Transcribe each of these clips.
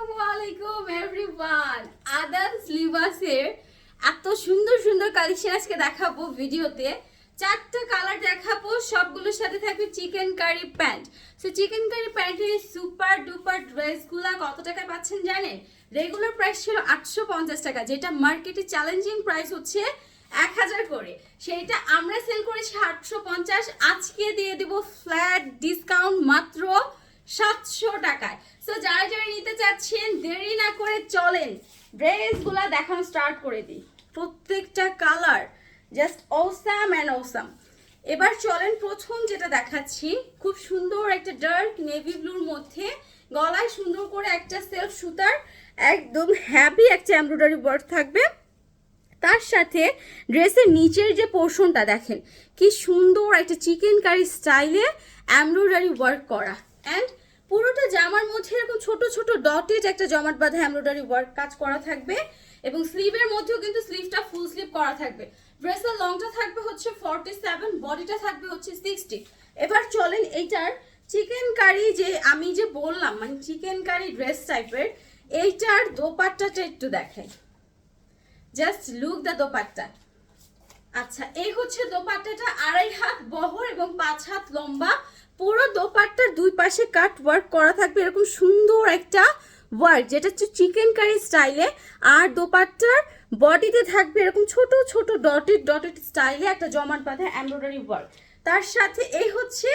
আসসালামু আলাইকুম এভরিওয়ান আদান স্লিভাসের এত সুন্দর সুন্দর কালেকশন আজকে দেখাবো ভিডিওতে। চারটা কালার দেখাবো, সবগুলোর সাথে থাকবে chikankari pant so chikankari প্যান্টের সুপার ডুপার ড্রেসগুলা কত টাকায় পাচ্ছেন জানেন? রেগুলার প্রাইস ছিল আটশো পঞ্চাশ টাকা, যেটা মার্কেটে চ্যালেঞ্জিং প্রাইস হচ্ছে এক হাজার করে। সেইটা আমরা সেল করেছি আটশো পঞ্চাশ, আজকে দিয়ে দেবো ফ্ল্যাট ডিসকাউন্ট মাত্র সাতশো টাকায়। নিতে দেরি না করে চলেন। ড্রেসগুলা দেখানো স্টার্ট করে দিই। প্রত্যেকটা colour just awesome and awesome এবার চলেন, প্রথম যেটা দেখাচ্ছি, খুব সুন্দর একটা ডার্ক নেভি ব্লুর মধ্যে গলায় সুন্দর করে একটা সেলফ সুতার, একদম হ্যাপি একটা এমব্রয়ডারি ওয়ার্ক থাকবে। তার সাথে ড্রেসের নিচের যে পোর্শনটা দেখেন, কি সুন্দর একটা চিকেন কারি স্টাইলে এমব্রয়ডারি ওয়ার্ক করা। অ্যান্ড পুরোটা জামার মধ্যে এরকম ছোট ছোট ডটেড একটা জমাট বাঁধা এমব্রয়ডারি ওয়ার্ক কাজ করা থাকবে এবং স্লিভের মধ্যেও কিন্তু স্লিভটা ফুল স্লিভ করা থাকবে। ড্রেসের লংটা থাকবে হচ্ছে ফর্টি সেভেন বডিটা থাকবে হচ্ছে সিক্সটি এবার চলেন এইটার চিকেন কারি যে আমি যে বললাম মানে চিকেন কারি ড্রেস টাইপের এইটার দোপাট্টাটা একটু দেখাই। Just look the dupatta. আচ্ছা এই হচ্ছে দোপাট্টাটা আড়াই হাত বহর এবং পাঁচ হাত লম্বা। পুরো দোপাট্টার দুই পাশে কাট ওয়ার্ক করা থাকবে, এরকম সুন্দর একটা ওয়ার্ক যেটা হচ্ছে চিকেন কারি স্টাইলে আর দোপাট্টার বডিতে থাকবে এরকম ছোট ছোট ডটেড ডটেড স্টাইলে একটা জমাট বাঁধা এমব্রয়ডারি ওয়ার্ক তার সাথে এই হচ্ছে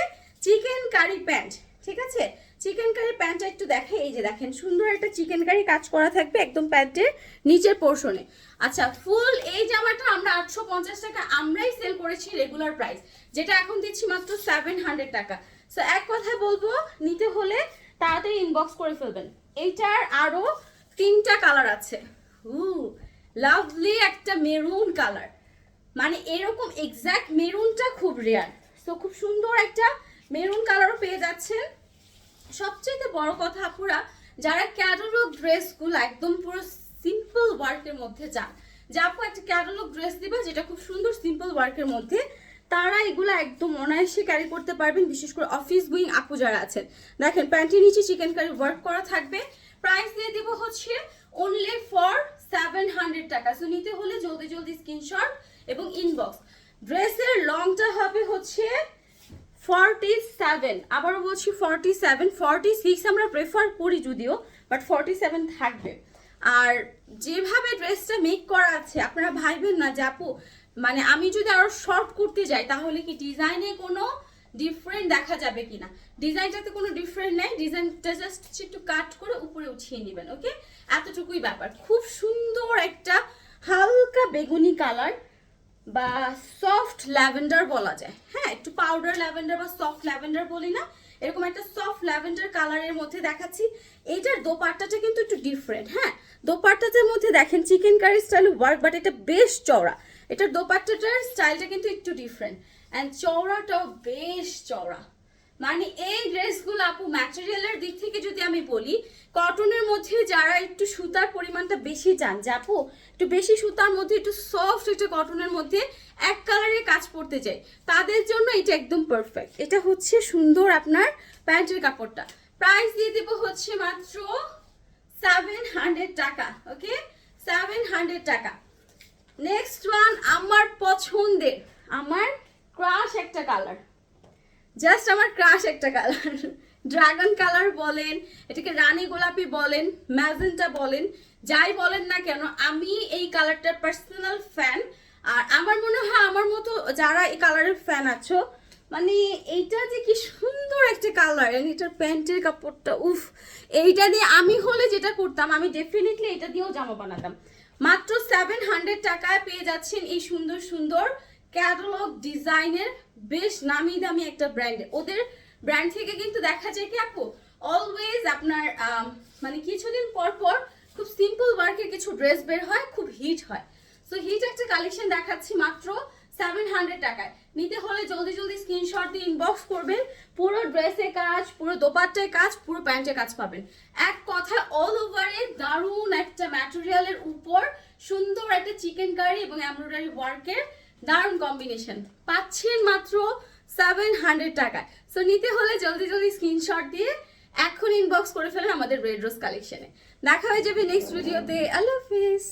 চিকেন কারি প্যান্ট ঠিক আছে? চিকেন কারি প্যান্টটা একটু দেখে, এই যে দেখেন, সুন্দর একটা চিকেন কারি কাজ করা থাকবে একদম প্যান্টের নিচের পোর্শনে আচ্ছা ফুল এই জামাটা আমরা আটশো পঞ্চাশ টাকা আমরাই সেল করেছি রেগুলার প্রাইস যেটা এখন দিচ্ছি মাত্র সেভেন হান্ড্রেড টাকা। সো এক কথা বলব, নিতে হলে তাড়াতাড়ি ইনবক্স করে ফেলবেন। এইটার আরও তিনটা কালার আছে। উ লাভলি একটা মেরুন কালার মানে এরকম এক্স্যাক্ট মেরুনটা খুব রেয়ার সো খুব সুন্দর একটা মেরুন কালারও পেয়ে যাচ্ছেন। সবচেয়ে বড় কথা আপুরা, যারা ক্যাটালগ ড্রেসগুলো একদম পুরো সিম্পল ওয়ার্কের মধ্যে যান, যে আপু একটা ক্যাটালগ ড্রেস দিবা, যেটা খুব সুন্দর সিম্পল ওয়ার্কের মধ্যে তারা এগুলো একদম অনায়াসে ক্যারি করতে পারবেন, বিশেষ করে অফিস গোয়িং আপু যারা আছেন। দেখেন প্যান্টের নিচে চিকেন কারি ওয়ার্ক করা থাকবে। প্রাইস দিয়ে দিব হচ্ছে only for seven hundred taka. So নিতে হলে জলদি জলদি স্ক্রিনশট এবং ইনবক্স ড্রেসের লংটা হবে হচ্ছে ফর্টি সেভেন আবারও বলছি ফর্টি সেভেন ফর্টি সিক্স আমরা প্রেফার করি যদিও বাট ফর্টি সেভেন থাকবে। আর যেভাবে ড্রেসটা মেক করা আছে, আপনারা ভাইবেন না যে আপু মানে আমি যদি আরও শর্ট করতে যাই, তাহলে কি ডিজাইনে কোনো ডিফারেন্ট দেখা যাবে কিনা? ডিজাইনটাতে কোনো ডিফারেন্ট নাই ডিজাইনটা জাস্ট একটু কাট করে উপরে উঠিয়ে নেবেন ওকে এতটুকুই ব্যাপার। খুব সুন্দর একটা হালকা বেগুনি কালার বা সফট ল্যাভেন্ডার বলা যায়। হ্যাঁ একটু পাউডার ল্যাভেন্ডার বা সফট ল্যাভেন্ডার বলি না, এরকম একটা সফট ল্যাভেন্ডার কালারের মধ্যে দেখাচ্ছি। এইটার দোপাট্টাটা কিন্তু একটু ডিফারেন্ট হ্যাঁ। দোপাট্টাটার মধ্যে দেখেন chikankari style work but এটা বেশ চওড়া। এটার দোপাট্টাটার স্টাইলটা কিন্তু একটু ডিফারেন্ট অ্যান্ড চওড়াটাও বেশ চওড়া। মানে এই ড্রেসগুলো আপু ম্যাটেরিয়ালের দিক থেকে যদি আমি বলি, কটনের মধ্যে যারা একটু সুতার পরিমাণটা বেশি চান, যে আপু একটু বেশি সুতার মধ্যে, একটু সফট একটা কটনের মধ্যে এক কালারের কাজ পড়তে চাই, তাদের জন্য এটা একদম পারফেক্ট এটা হচ্ছে সুন্দর আপনার প্যান্টের কাপড়টা। প্রাইস দিয়ে দেবো হচ্ছে মাত্র seven hundred taka okay seven hundred taka. Next one আমার পছন্দের, আমার ক্রাশ একটা কালার জাস্ট আমার ক্রাশ একটা কালার ড্রাগন কালার বলেন, এটাকে রানী গোলাপি বলেন ম্যাজেন্টা বলেন, যাই বলেন না কেন, আমি এই কালারটার পার্সোনাল ফ্যান আর আমার মনে হয় আমার মতো যারা এই কালারের ফ্যান আছো মানে এইটা যে কি সুন্দর একটা কালার এটার প্যান্টের কাপড়টা, উফ। এইটা দিয়ে আমি হলে যেটা করতাম, আমি ডেফিনেটলি এটা দিয়েও জামা বানাতাম। মাত্র সেভেন হান্ড্রেড টাকায় পেয়ে যাচ্ছেন এই সুন্দর সুন্দর ক্যাটালগ ডিজাইনের বেশ নামি দামি একটা ব্র্যান্ড ওদের ব্র্যান্ড থেকে কিন্তু দেখা যায় কি, আপু অলওয়েজ আপনার মানে কিছুদিন পর পর খুব সিম্পল ওয়ার্কের কিছু ড্রেস বের হয়, খুব হিট হয়। সো হিট একটা কালেকশন দেখাচ্ছি মাত্র সেভেন হান্ড্রেড টাকায়। নিতে হলে জলদি জলদি স্ক্রিনশট দিয়ে ইনবক্স করবেন, পুরো ড্রেসে কাজ, পুরো দোপাট্টায় কাজ, পুরো প্যান্টে কাজ পাবেন। এক কথা অল ওভারে দারুণ একটা ম্যাটেরিয়ালের উপর সুন্দর একটা চিকেন কারি এবং এমব্রয়ডারি ওয়ার্কের দারুণ কম্বিনেশন পাচ্ছেন মাত্র সেভেন হান্ড্রেড টাকায়। সো নিতে হলে জলদি জলদি স্ক্রিনশট দিয়ে এখন ইনবক্স করে ফেলেন আমাদের রেড রোজ কালেকশনে দেখা হয়ে যাবে নেক্সট ভিডিওতে আল্লাহ হাফিজ।